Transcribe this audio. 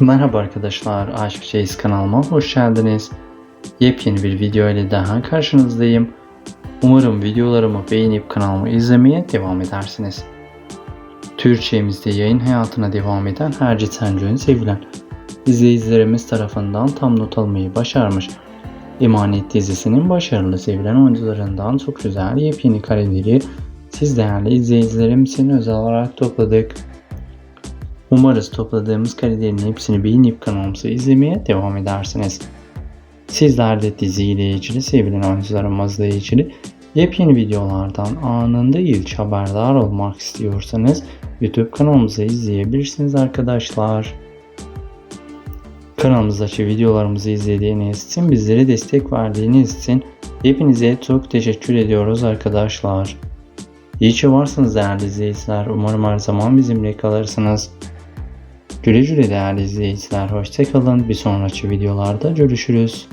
Merhaba arkadaşlar, Aşk Şeyiz kanalıma hoş geldiniz. Yepyeni bir video ile daha karşınızdayım. Umarım videolarımı beğenip kanalımı izlemeye devam edersiniz. Türkçemizde yayın hayatına devam eden Herci Tenco'nun sevilen izleyicilerimiz tarafından tam not almayı başarmış. Emanet dizisinin başarılı sevilen oyuncularından çok güzel yepyeni kareleri siz değerli izleyicilerim için özel olarak topladık. Umarız topladığımız karelerin hepsini beğenip kanalımızı izlemeye devam edersiniz. Sizler de diziyle ilgili sevilen oyuncularımızla ilgili yepyeni videolardan anında ilk haberdar olmak istiyorsanız YouTube kanalımızı izleyebilirsiniz arkadaşlar. Kanalımızdaki videolarımızı izlediğiniz için bizlere destek verdiğiniz için hepinize çok teşekkür ediyoruz arkadaşlar. İyi ki varsınız değerli izleyiciler. Umarım her zaman bizimle kalırsınız. Güle güle değerli izleyiciler. Hoşçakalın. Bir sonraki videolarda görüşürüz.